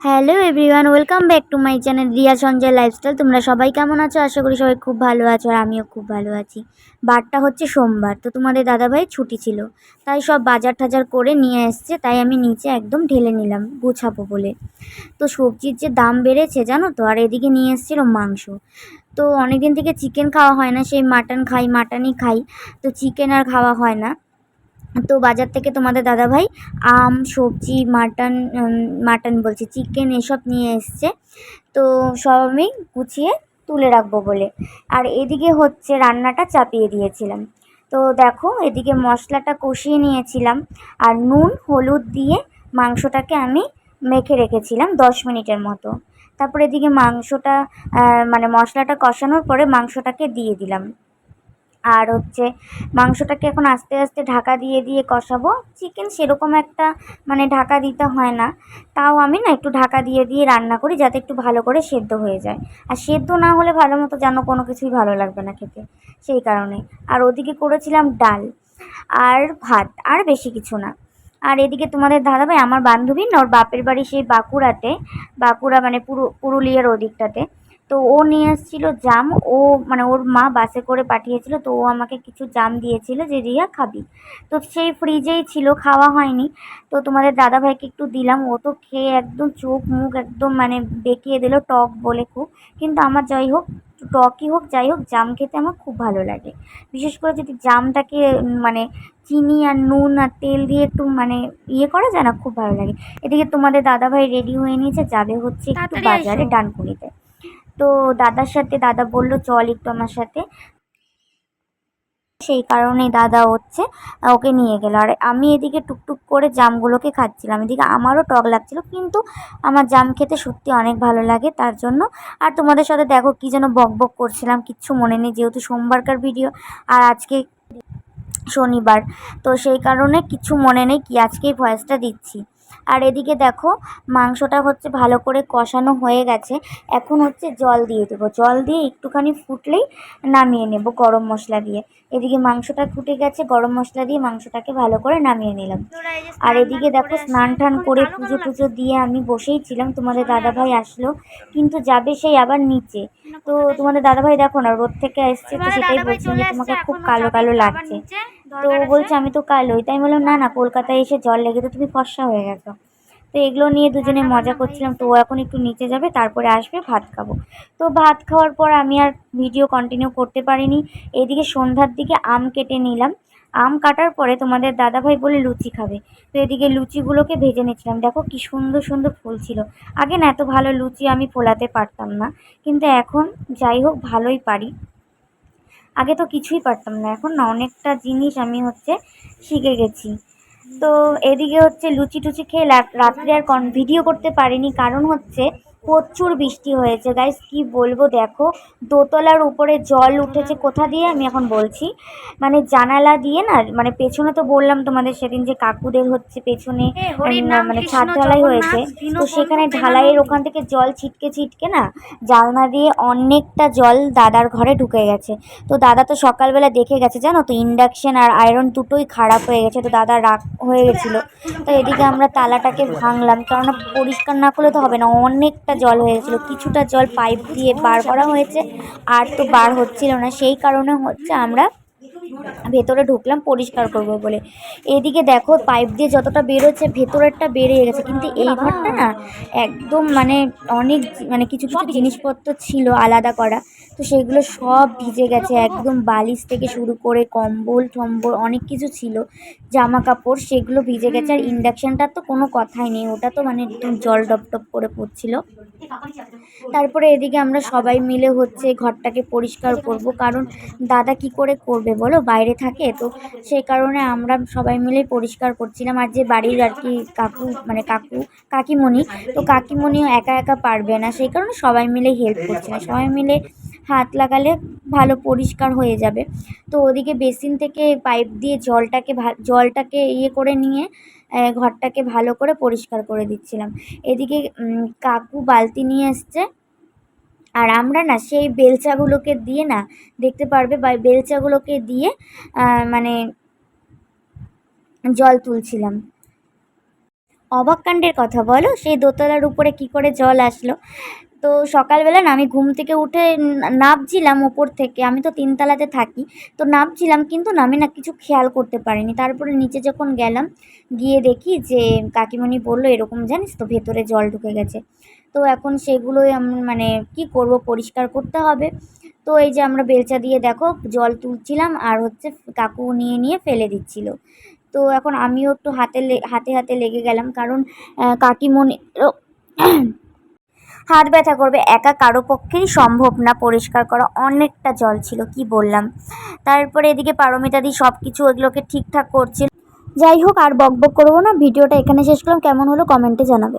Hello everyone, welcome back to my channel Riya Sanjay lifestyle. তোমরা সবাই কেমন আছো? আশা করি সবাই খুব ভালো আছো আর আমিও খুব ভালো আছি। বারটা হচ্ছে সোমবার, তো তোমাদের দাদাভাই ছুটি ছিল। তাই সব বাজার টাজার করে নিয়ে এসছে, তাই আমি নিচে একদম ঢেলে নিলাম গুছাবো বলে। তো সবজির যে দাম বেড়েছে, জানো তো? আর এদিকে নিয়ে এসেছিল মাংস। তো অনেক দিন থেকে চিকেন খাওয়া হয় না, সেই মাটন খাই, মাটনই খাই। তো চিকেন আর খাওয়া হয় না। তো বাজার থেকে তোমাদের দাদাভাই আম, সবজি, মাটন মাটন বলছি, চিকেন এসব নিয়ে এসছে। তো সব আমি গুছিয়ে তুলে রাখব বলে। আর এদিকে হচ্ছে রান্নাটা চাপিয়ে দিয়েছিলাম। তো দেখো, এদিকে মশলাটা কষিয়ে নিয়েছিলাম। আর নুন, হলুদ দিয়ে মাংসটাকে আমি মেখে রেখেছিলাম দশ মিনিটের মতো। তারপর এদিকে মাংসটা মানে মশলাটা কষানোর পরে মাংসটাকে দিয়ে দিলাম। আর হচ্ছে মাংসটাকে এখন আস্তে আস্তে ঢাকা দিয়ে দিয়ে কষাবো। চিকেন সেরকম একটা মানে ঢাকা দিতে হয় না। তাও আমি না একটু ঢাকা দিয়ে দিয়ে রান্না করি যাতে একটু ভালো করে সেদ্ধ হয়ে যায়। আর সেদ্ধ না হলে ভালো মতো যেন কোনো কিছুই ভালো লাগবে না খেতে। সেই কারণে। আর ওদিকে করেছিলাম ডাল আর ভাত আর বেশি কিছু না। আর এদিকে তোমাদের দাদাভাই, আমার বান্ধবী না ওর বাপের বাড়ি সেই বাঁকুড়াতে। বাঁকুড়া মানে পুরু, পুরুলিয়ার ওদিকটাতে। তো ও নিয়ে এসেছিল জাম। ও মানে ওর মা বাসে করে পাঠিয়েছিল তো ও আমাকে কিছু জাম দিয়েছিল যে রিয়া খাবি? তো সেই ফ্রিজেই ছিল খাওয়া হয়নি। তো তোমাদের দাদাভাইকে একটু দিলাম। ও তো খেয়ে একদম চোখ মুখ একদম মানে বেঁকিয়ে দিল টক বলে খুব। কিন্তু আমার যাই হোক টকই হোক যাই হোক জাম খেতে আমার খুব ভালো লাগে। বিশেষ করে যদি জামটাকে মানে চিনি আর নুন আর তেল দিয়ে একটু মানে ইয়ে করা যায় না খুব ভালো লাগে। এদিকে তোমাদের দাদাভাই রেডি হয়ে নিয়েছে যাবে হচ্ছে একটু বাজারে ডানকুনিতে। তো দাদার সাথে, দাদা বলল, চল একটু আমার সাথে। সেই কারণে দাদা হচ্ছে, ওকে নিয়ে গেল। আর আমি এদিকে টুকটুক করে জামগুলোকে খাচ্ছিলাম। এদিকে আমারও টক লাগছিল, কিন্তু আমার জাম খেতে সত্যি অনেক ভালো লাগে, তার জন্য। আর তোমাদের সাথে দেখো কি যেন বক বক করছিলাম, কিচ্ছু মনে নেই, যেহেতু সোমবারকার ভিডিও আর আজকে শনিবার। তো সেই কারণে কিছু মনে নেই, কি আজকেই ভয়েসটা দিচ্ছি। আর এদিকে দেখো, মাংসটা হচ্ছে ভালো করে কষানো হয়ে গেছে। এখন হচ্ছে জল দিয়ে দেবো। জল দিয়ে একটুখানি ফুটলেই নামিয়ে নেব গরম মশলা দিয়ে। এদিকে মাংসটা ফুটে গেছে, গরম মশলা দিয়ে মাংসটাকে ভালো করে নামিয়ে নিলাম। আর এদিকে দেখো, স্নান টান করে পুজো টুজো দিয়ে আমি বসেই ছিলাম। তোমাদের দাদাভাই আসলো, কিন্তু যাবে সেই আবার নিচে। তো তোমাদের দাদাভাই দেখো না, রোদ থেকে এসছে, তো সেটাই বলছেন যে তোমাকে খুব কালো কালো লাগছে। তো বলছে আমি তো কালোই তাই বললাম না না কলকাতায় এসে জল লেগে তো তুমি ফর্সা হয়ে গেছো। তো এগুলো নিয়ে দুজনে মজা করছিলাম। তো ও এখন একটু নিচে যাবে তারপরে আসবে ভাত খাব। তো ভাত খাওয়ার পর আমি আর ভিডিও কন্টিনিউ করতে পারিনি। এদিকে সন্ধ্যার দিকে আম কেটে নিলাম। আম কাটার পরে তোমাদের দাদাভাই বলে লুচি খাবে। তো এদিকে লুচিগুলোকে ভেজে নিচ্ছিলাম। দেখো কি সুন্দর সুন্দর ফুল ছিল। আগে না এত ভালো লুচি আমি ফোলাতে পারতাম না। কিন্তু এখন যাই হোক ভালোই পারি। আগে তো কিছুই পারতাম না, এখন না, অনেকটা জিনিস আমি হচ্ছে শিখে গেছি। তো এদিকে হচ্ছে লুচি টুচি খেয়ে রাত্রে আর কন ভিডিও করতে পারিনি, কারণ হচ্ছে প্রচুর বৃষ্টি হয়েছে। গাইস কি বলব দেখো দোতলার উপরে জল উঠেছে কোথা দিয়ে আমি এখন বলছি। মানে জানালা দিয়ে না মানে পেছনে তো বললাম তোমাদের সেদিন যে কাকুদের হচ্ছে পেছনে মানে ছাদ ঢালাই হয়েছে। তো সেখানে ঢালাইয়ের ওখান থেকে জল ছিটকে ছিটকে না জানলা দিয়ে অনেকটা জল দাদার ঘরে ঢুকে গেছে। তো দাদা তো সকালবেলা দেখে গেছে জানো তো ইন্ডাকশন আর আয়রন দুটোই খারাপ হয়ে গেছে। তো দাদা রাগ হয়ে গেছিল। তো এদিকে আমরা তালাটাকে ভাঙলাম কেননা পরিষ্কার না করলে তো হবে না অনেকটা অনেকটা জল হয়েছিল। কিছুটা জল পাইপ দিয়ে বার করা হয়েছে, আর তো বার হচ্ছিল না। সেই কারণে হচ্ছে আমরা ভেতরে ঢুকলাম পরিষ্কার করব বলে। এদিকে দেখো পাইপ দিয়ে যতটা বেরোচ্ছে ভেতরেরটা বেরিয়ে গেছে। কিন্তু এই ঘরটা না একদম মানে অনেক মানে কিছু কিছু জিনিসপত্র ছিল আলাদা করা। তো সেগুলো সব ভিজে গেছে একদম বালিশ থেকে শুরু করে কম্বল টম্বল অনেক কিছু ছিল। জামা কাপড় সেগুলো ভিজে গেছে। আর ইন্ডাকশানটার তো কোনো কথাই নেই ওটা তো মানে একদম জল টপ করে পড়ছিল। তারপরে এদিকে আমরা সবাই মিলে হচ্ছে ঘরটাকে পরিষ্কার করব। কারণ দাদা কি করে করবে বলো? বাইরে থাকে, তো সেই কারণে আমরা সবাই মিলে পরিষ্কার করছিলাম। আর যে বাড়ির আর কি কাকু মানে কাকু, কাকিমণি, তো কাকিমণিও একা একা পারবে না, সেই কারণে সবাই মিলে হেল্প করছিলাম সবাই মিলে হাত লাগালে ভালো পরিষ্কার হয়ে যাবে। তো ওদিকে বেসিন থেকে পাইপ দিয়ে জলটাকে জলটাকে ইয়ে করে নিয়ে ঘরটাকে ভালো করে পরিষ্কার করে দিচ্ছিলাম। এদিকে কাকু বালতি নিয়ে এসছে। আর আমরা না সেই বেলচাগুলোকে দিয়ে না, দেখতে পারবে বা বেলচাগুলোকে দিয়ে মানে জল তুলছিলাম। অবাক কাণ্ডের কথা বলো, সেই দোতলার উপরে কি করে জল আসলো? তো সকালবেলা না আমি ঘুম থেকে উঠে না- নামছিলাম ওপর থেকে আমি তো তিনতলাতে থাকি তো নামছিলাম কিন্তু আমি না কিছু খেয়াল করতে পারিনি। তারপরে নিচে যখন গেলাম গিয়ে দেখি যে কাকিমণি বলল এরকম জানিস তো ভেতরে জল ঢুকে গেছে। তো এখন সেগুলোই আমি মানে কি করব পরিষ্কার করতে হবে। তো এই যে আমরা বেলচা দিয়ে দেখো জল তুলছিলাম আর হচ্ছে কাকু নিয়ে নিয়ে ফেলে দিচ্ছিল। তো এখন আমিও একটু হাতে হাতে হাতে লেগে গেলাম কারণ আহ, কাকিমণিরও হাত ব্যথা করবে, একা কারও পক্ষেই সম্ভব না। পরিষ্কার করা, অনেকটা জল ছিল, কি বললাম। তারপরে এদিকে পারমিতাদি সব কিছু ওগুলোকে ঠিকঠাক করছিল যাই হোক, আর বকবক বক করব না। ভিডিওটা এখানে শেষ করলাম। কেমন হলো কমেন্টে জানাবে।